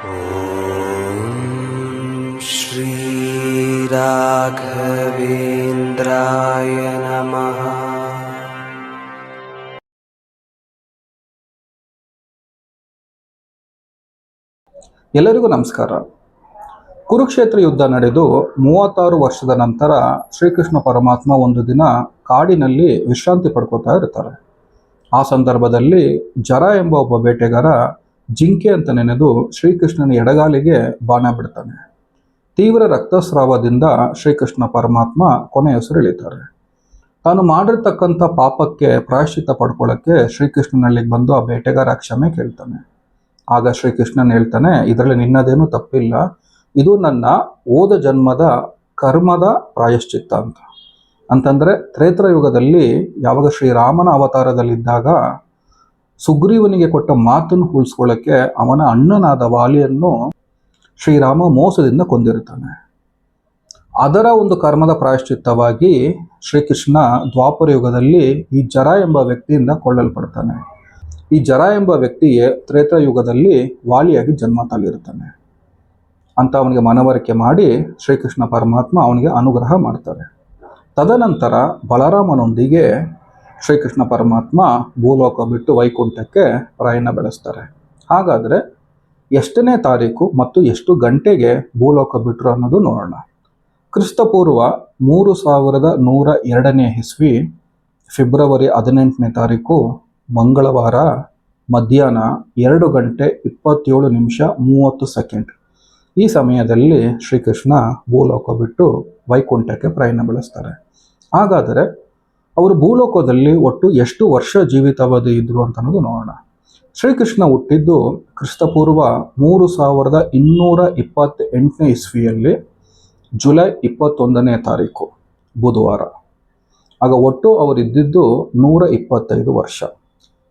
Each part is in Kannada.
ॐ श्रीराघवेन्द्राय नमः ಎಲ್ಲರಿಗೂ ನಮಸ್ಕಾರ ಕುರುಕ್ಷೇತ್ರ ಯುದ್ಧ ನಡೆದು ಮೂವತ್ತಾರು ವರ್ಷದ ನಂತರ ಶ್ರೀಕೃಷ್ಣ ಪರಮಾತ್ಮ ಒಂದು ದಿನ ಕಾಡಿನಲ್ಲಿ ವಿಶ್ರಾಂತಿ ಪಡ್ಕೋತಾ ಇರ್ತಾರೆ ಆ ಸಂದರ್ಭದಲ್ಲಿ ಜರ ಎಂಬ ಒಬ್ಬ ಬೇಟೆಗಾರ ಜಿಂಕೆ ಅಂತ ನೆನೆದು ಶ್ರೀಕೃಷ್ಣನ ಎಡಗಾಲಿಗೆ ಬಾಣ ಬಿಡ್ತಾನೆ. ತೀವ್ರ ರಕ್ತಸ್ರಾವದಿಂದ ಶ್ರೀಕೃಷ್ಣ ಪರಮಾತ್ಮ ಕೊನೆಯುಸಿರೆಳಿತಾರೆ ತಾನು ಮಾಡಿರ್ತಕ್ಕಂಥ ಪಾಪಕ್ಕೆ ಪ್ರಾಯಶ್ಚಿತ ಪಡ್ಕೊಳ್ಳೋಕ್ಕೆ ಶ್ರೀಕೃಷ್ಣನಲ್ಲಿಗೆ ಬಂದು ಆ ಬೇಟೆಗಾರ ಕ್ಷಮೆ ಕೇಳ್ತಾನೆ. ಆಗ ಶ್ರೀಕೃಷ್ಣನ್ ಹೇಳ್ತಾನೆ, ಇದರಲ್ಲಿ ನಿನ್ನದೇನು ತಪ್ಪಿಲ್ಲ. ಇದು ನನ್ನ ಓದ ಜನ್ಮದ ಕರ್ಮದ ಪ್ರಾಯಶ್ಚಿತ್ತ ಅಂತ. ಅಂತಂದರೆ ತ್ರೇತ್ರಯುಗದಲ್ಲಿ ಯಾವಾಗ ಶ್ರೀರಾಮನ ಅವತಾರದಲ್ಲಿದ್ದಾಗ ಸುಗ್ರೀವನಿಗೆ ಕೊಟ್ಟ ಮಾತನ್ನು ಉಳಿಸ್ಕೊಳ್ಳೋಕ್ಕೆ ಅವನ ಅಣ್ಣನಾದ ವಾಲಿಯನ್ನು ಶ್ರೀರಾಮ ಮೋಸದಿಂದ ಕೊಂದಿರುತ್ತಾನೆ. ಅದರ ಒಂದು ಕರ್ಮದ ಪ್ರಾಯಶ್ಚಿತ್ತವಾಗಿ ಶ್ರೀಕೃಷ್ಣ ದ್ವಾಪರ ಯುಗದಲ್ಲಿ ಈ ಜರ ಎಂಬ ವ್ಯಕ್ತಿಯಿಂದ ಕೊಳ್ಳಲ್ಪಡ್ತಾನೆ. ಈ ಜರ ಎಂಬ ವ್ಯಕ್ತಿಯೇ ತ್ರೇತ್ರ ಯುಗದಲ್ಲಿ ವಾಲಿಯಾಗಿ ಜನ್ಮ ತಾಳಿರುತ್ತಾನೆ. ಅಂತ ಅವನಿಗೆ ಮನವರಿಕೆ ಮಾಡಿ ಶ್ರೀಕೃಷ್ಣ ಪರಮಾತ್ಮ ಅವನಿಗೆ ಅನುಗ್ರಹ ಮಾಡ್ತಾರೆ. ತದನಂತರ ಬಲರಾಮನೊಂದಿಗೆ ಶ್ರೀಕೃಷ್ಣ ಪರಮಾತ್ಮ ಭೂಲೋಕ ಬಿಟ್ಟು ವೈಕುಂಠಕ್ಕೆ ಪ್ರಯಾಣ ಬೆಳೆಸ್ತಾರೆ. ಹಾಗಾದರೆ ಎಷ್ಟನೇ ತಾರೀಕು ಮತ್ತು ಎಷ್ಟು ಗಂಟೆಗೆ ಭೂಲೋಕ ಬಿಟ್ಟರು ಅನ್ನೋದು ನೋಡೋಣ. ಕ್ರಿಸ್ತಪೂರ್ವ ಮೂರು ಸಾವಿರದ ನೂರ ಎರಡನೇ ಇಸ್ವಿ ಫೆಬ್ರವರಿ ಹದಿನೆಂಟನೇ ತಾರೀಕು ಮಂಗಳವಾರ ಮಧ್ಯಾಹ್ನ ಎರಡು ಗಂಟೆ ಇಪ್ಪತ್ತೇಳು ನಿಮಿಷ ಮೂವತ್ತು ಸೆಕೆಂಡ್. ಈ ಸಮಯದಲ್ಲಿ ಶ್ರೀಕೃಷ್ಣ ಭೂಲೋಕ ಬಿಟ್ಟು ವೈಕುಂಠಕ್ಕೆ ಪ್ರಯಾಣ ಬೆಳೆಸ್ತಾರೆ. ಹಾಗಾದರೆ ಅವರು ಭೂಲೋಕದಲ್ಲಿ ಒಟ್ಟು ಎಷ್ಟು ವರ್ಷ ಜೀವಿತಾವಧಿ ಇದ್ರು ಅಂತ ಅನ್ನೋದು ನೋಡೋಣ. ಶ್ರೀಕೃಷ್ಣ ಹುಟ್ಟಿದ್ದು ಕ್ರಿಸ್ತಪೂರ್ವ ಮೂರು ಸಾವಿರದ ಇನ್ನೂರ ಇಪ್ಪತ್ತೆಂಟನೇ ಇಸ್ವಿಯಲ್ಲಿ ಜುಲೈ ಇಪ್ಪತ್ತೊಂದನೇ ತಾರೀಕು, ಬುಧವಾರ. ಆಗ ಒಟ್ಟು ಅವರಿದ್ದಿದ್ದು ನೂರ ಇಪ್ಪತ್ತೈದು ವರ್ಷ.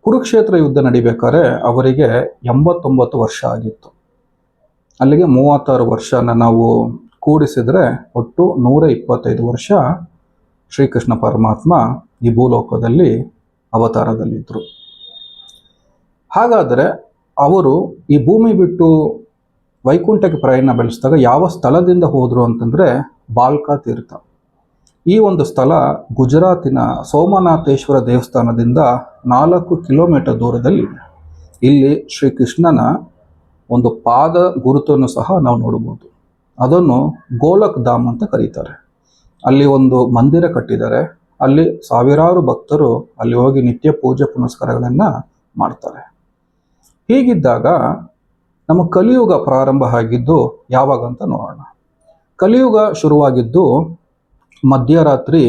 ಕುರುಕ್ಷೇತ್ರ ಯುದ್ಧ ನಡಿಬೇಕಾದ್ರೆ ಅವರಿಗೆ ಎಂಬತ್ತೊಂಬತ್ತು ವರ್ಷ ಆಗಿತ್ತು. ಅಲ್ಲಿಗೆ ಮೂವತ್ತಾರು ವರ್ಷನ ನಾವು ಕೂಡಿಸಿದರೆ ಒಟ್ಟು ನೂರ ಇಪ್ಪತ್ತೈದು ವರ್ಷ ಶ್ರೀಕೃಷ್ಣ ಪರಮಾತ್ಮ ಈ ಭೂಲೋಕದಲ್ಲಿ ಅವತಾರದಲ್ಲಿದ್ದರು. ಹಾಗಾದರೆ ಅವರು ಈ ಭೂಮಿ ಬಿಟ್ಟು ವೈಕುಂಠಕ್ಕೆ ಪ್ರಯಾಣ ಬೆಳೆಸಿದಾಗ ಯಾವ ಸ್ಥಳದಿಂದ ಹೋದರು ಅಂತಂದರೆ ಬಾಲ್ಕಾ ತೀರ್ಥ. ಈ ಒಂದು ಸ್ಥಳ ಗುಜರಾತಿನ ಸೋಮನಾಥೇಶ್ವರ ದೇವಸ್ಥಾನದಿಂದ ನಾಲ್ಕು ಕಿಲೋಮೀಟರ್ ದೂರದಲ್ಲಿ ಇಲ್ಲಿ ಶ್ರೀಕೃಷ್ಣನ ಒಂದು ಪಾದ ಗುರುತನ್ನು ಸಹ ನಾವು ನೋಡಬಹುದು. ಅದನ್ನು ಗೋಲಕ್ ಧಾಮ್ ಅಂತ ಕರೀತಾರೆ. ಅಲ್ಲಿ ಒಂದು ಮಂದಿರ ಕಟ್ಟಿದ್ದಾರೆ. ಅಲ್ಲಿ ಸಾವಿರಾರು ಭಕ್ತರು ಅಲ್ಲಿ ಹೋಗಿ ನಿತ್ಯ ಪೂಜೆ ಪುನಸ್ಕಾರಗಳನ್ನು ಮಾಡ್ತಾರೆ. ಹೀಗಿದ್ದಾಗ ನಮ್ಮ ಕಲಿಯುಗ ಪ್ರಾರಂಭ ಆಗಿದ್ದು ಯಾವಾಗ ಅಂತ ನೋಡೋಣ. ಕಲಿಯುಗ ಶುರುವಾಗಿದ್ದು ಮಧ್ಯರಾತ್ರಿ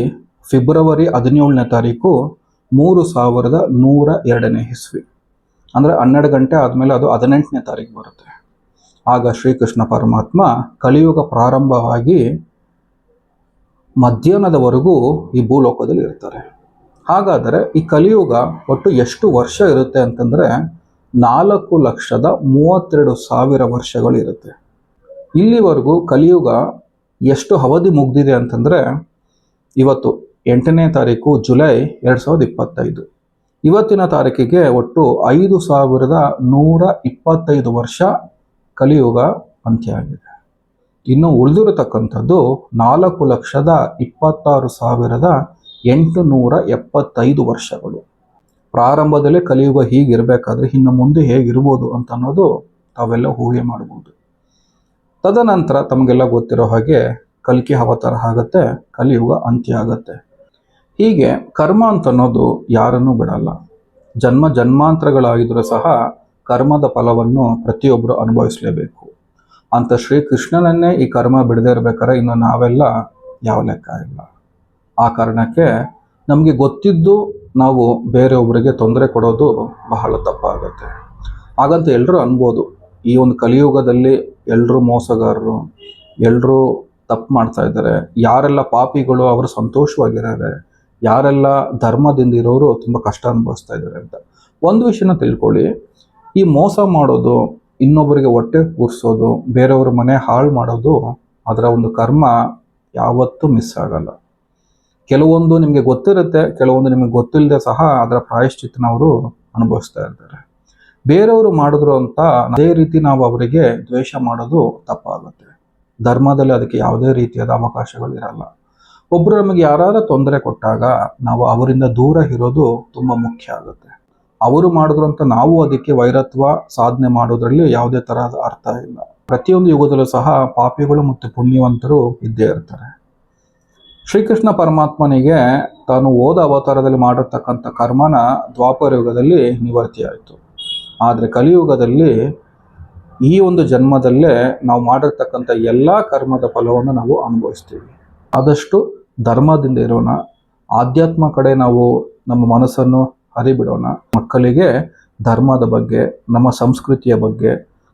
ಫೆಬ್ರವರಿ ಹದಿನೇಳನೇ ತಾರೀಕು ಮೂರು ಸಾವಿರದ ನೂರ ಎರಡನೇ ಇಸ್ವಿ. ಅಂದರೆ ಹನ್ನೆರಡು ಗಂಟೆ ಆದಮೇಲೆ ಅದು ಹದಿನೆಂಟನೇ ತಾರೀಕು ಬರುತ್ತೆ. ಆಗ ಶ್ರೀಕೃಷ್ಣ ಪರಮಾತ್ಮ ಕಲಿಯುಗ ಪ್ರಾರಂಭವಾಗಿ ಮಧ್ಯಾಹ್ನದವರೆಗೂ ಈ ಭೂಲೋಕದಲ್ಲಿ ಇರ್ತಾರೆ. ಹಾಗಾದರೆ ಈ ಕಲಿಯುಗ ಒಟ್ಟು ಎಷ್ಟು ವರ್ಷ ಇರುತ್ತೆ ಅಂತಂದರೆ ನಾಲ್ಕು ಲಕ್ಷದ ಮೂವತ್ತೆರಡು ಸಾವಿರ ವರ್ಷಗಳು ಇರುತ್ತೆ. ಇಲ್ಲಿವರೆಗೂ ಕಲಿಯುಗ ಎಷ್ಟು ಅವಧಿ ಮುಗ್ದಿದೆ ಅಂತಂದರೆ ಇವತ್ತು ಎಂಟನೇ ತಾರೀಕು ಜುಲೈ ಎರಡು ಸಾವಿರದ ಇಪ್ಪತ್ತೈದು. ಇವತ್ತಿನ ತಾರೀಕಿಗೆ ಒಟ್ಟು ಐದು ಸಾವಿರದ ನೂರ ಇಪ್ಪತ್ತೈದು ವರ್ಷ ಕಲಿಯುಗ ಅಂತ್ಯ ಆಗಿದೆ. ಇನ್ನು ಉಳಿದಿರತಕ್ಕಂಥದ್ದು ನಾಲ್ಕು ಲಕ್ಷದ ಇಪ್ಪತ್ತಾರು ಸಾವಿರದ ಎಂಟು ನೂರ ಎಪ್ಪತ್ತೈದು ವರ್ಷಗಳು. ಪ್ರಾರಂಭದಲ್ಲಿ ಕಲಿಯುಗ ಹೀಗಿರಬೇಕಾದ್ರೆ ಇನ್ನು ಮುಂದೆ ಹೇಗಿರ್ಬೋದು ಅಂತ ಅನ್ನೋದು ತಾವೆಲ್ಲ ಊಹೆ ಮಾಡ್ಬೋದು. ತದನಂತರ ತಮಗೆಲ್ಲ ಗೊತ್ತಿರೋ ಹಾಗೆ ಕಲ್ಕಿ ಅವತಾರ ಆಗುತ್ತೆ, ಕಲಿಯುಗ ಅಂತ್ಯ ಆಗತ್ತೆ. ಹೀಗೆ ಕರ್ಮ ಅಂತ ಅನ್ನೋದು ಯಾರನ್ನೂ ಬಿಡಲ್ಲ. ಜನ್ಮ ಜನ್ಮಾಂತರಗಳಾಗಿದ್ರೂ ಸಹ ಕರ್ಮದ ಫಲವನ್ನು ಪ್ರತಿಯೊಬ್ಬರು ಅನುಭವಿಸಲೇಬೇಕು. ಅಂತ ಶ್ರೀಕೃಷ್ಣನನ್ನೇ ಈ ಕರ್ಮ ಬಿಡದೇ ಇರ್ಬೇಕಾದ್ರೆ ಇನ್ನು ನಾವೆಲ್ಲ ಯಾವ ಲೆಕ್ಕ ಇಲ್ಲ. ಆ ಕಾರಣಕ್ಕೆ ನಮಗೆ ಗೊತ್ತಿದ್ದು ನಾವು ಬೇರೆಯೊಬ್ಬರಿಗೆ ತೊಂದರೆ ಕೊಡೋದು ಬಹಳ ತಪ್ಪಾಗುತ್ತೆ. ಹಾಗಂತ ಎಲ್ಲರೂ ಅನ್ಬೋದು, ಈ ಒಂದು ಕಲಿಯುಗದಲ್ಲಿ ಎಲ್ಲರೂ ಮೋಸಗಾರರು ಎಲ್ಲರೂ ತಪ್ಪು ಮಾಡ್ತಾ ಇದ್ದಾರೆ, ಯಾರೆಲ್ಲ ಪಾಪಿಗಳು ಅವರು ಸಂತೋಷವಾಗಿದ್ದಾರೆ, ಯಾರೆಲ್ಲ ಧರ್ಮದಿಂದ ಇರೋರು ತುಂಬ ಕಷ್ಟ ಅನುಭವಿಸ್ತಾ ಇದ್ದಾರೆ ಅಂತ. ಒಂದು ವಿಷಯನ ತಿಳ್ಕೊಳ್ಳಿ, ಈ ಮೋಸ ಮಾಡೋದು ಇನ್ನೊಬ್ಬರಿಗೆ ಹೊಟ್ಟೆ ಕೂರಿಸೋದು, ಬೇರೆಯವ್ರ ಮನೆ ಹಾಳು ಮಾಡೋದು ಅದರ ಒಂದು ಕರ್ಮ ಯಾವತ್ತೂ ಮಿಸ್ ಆಗಲ್ಲ. ಕೆಲವೊಂದು ನಿಮಗೆ ಗೊತ್ತಿರುತ್ತೆ, ಕೆಲವೊಂದು ನಿಮಗೆ ಗೊತ್ತಿಲ್ಲದೆ ಸಹ ಅದರ ಪ್ರಾಯಶ್ಚಿತ್ತನವರು ಅನುಭವಿಸ್ತಾ ಇರ್ತಾರೆ. ಬೇರೆಯವರು ಮಾಡಿದ್ರು ಅಂತ ಅದೇ ರೀತಿ ನಾವು ಅವರಿಗೆ ದ್ವೇಷ ಮಾಡೋದು ತಪ್ಪಾಗುತ್ತೆ. ಧರ್ಮದಲ್ಲಿ ಅದಕ್ಕೆ ಯಾವುದೇ ರೀತಿಯಾದ ಅವಕಾಶಗಳಿರಲ್ಲ ಒಬ್ಬರು ನಮಗೆ ಯಾರಾದ್ರೂ ತೊಂದರೆ ಕೊಟ್ಟಾಗ ನಾವು ಅವರಿಂದ ದೂರ ಇರೋದು ತುಂಬ ಮುಖ್ಯ ಆಗುತ್ತೆ. ಅವರು ಮಾಡಿದ್ರು ಅಂತ ನಾವು ಅದಕ್ಕೆ ವೈರತ್ವ ಸಾಧನೆ ಮಾಡೋದ್ರಲ್ಲಿ ಯಾವುದೇ ತರಹದ ಅರ್ಥ ಇಲ್ಲ. ಪ್ರತಿಯೊಂದು ಯುಗದಲ್ಲೂ ಸಹ ಪಾಪಿಗಳು ಮತ್ತು ಪುಣ್ಯವಂತರು ಇದ್ದೇ ಇರ್ತಾರೆ. ಶ್ರೀಕೃಷ್ಣ ಪರಮಾತ್ಮನಿಗೆ ತಾನು ಓದ ಅವತಾರದಲ್ಲಿ ಮಾಡಿರ್ತಕ್ಕಂಥ ಕರ್ಮನ ದ್ವಾಪರ ಯುಗದಲ್ಲಿ ನಿವರ್ತಿಯಾಯಿತು ಆದರೆ ಕಲಿಯುಗದಲ್ಲಿ ಈ ಒಂದು ಜನ್ಮದಲ್ಲೇ ನಾವು ಮಾಡಿರ್ತಕ್ಕಂಥ ಎಲ್ಲ ಕರ್ಮದ ಫಲವನ್ನು ನಾವು ಅನುಭವಿಸ್ತೀವಿ. ಆದಷ್ಟು ಧರ್ಮದಿಂದ ಇರೋಣ. ಆಧ್ಯಾತ್ಮ ಕಡೆ ನಾವು ನಮ್ಮ ಮನಸ್ಸನ್ನು ಹರಿಬಿಡೋಣ. ಮಕ್ಕಳಿಗೆ ಧರ್ಮದ ಬಗ್ಗೆ, ನಮ್ಮ ಸಂಸ್ಕೃತಿಯ ಬಗ್ಗೆ,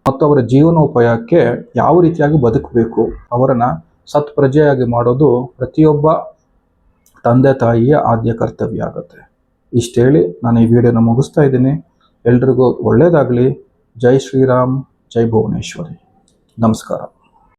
ಮತ್ತು ಅವರ ಜೀವನೋಪಾಯಕ್ಕೆ ಯಾವ ರೀತಿಯಾಗಿ ಬದುಕಬೇಕು, ಅವರನ್ನು ಸತ್ಪ್ರಜೆಯಾಗಿ ಮಾಡೋದು ಪ್ರತಿಯೊಬ್ಬ ತಂದೆ ತಾಯಿಯ ಆದ್ಯ ಕರ್ತವ್ಯ ಆಗುತ್ತೆ. ಇಷ್ಟೇಳಿ ನಾನು ಈ ವಿಡಿಯೋನ ಮುಗಿಸ್ತಾ ಇದ್ದೀನಿ. ಎಲ್ರಿಗೂ ಒಳ್ಳೆಯದಾಗಲಿ ಜೈ ಶ್ರೀರಾಮ್, ಜೈ ಭುವನೇಶ್ವರಿ. ನಮಸ್ಕಾರ.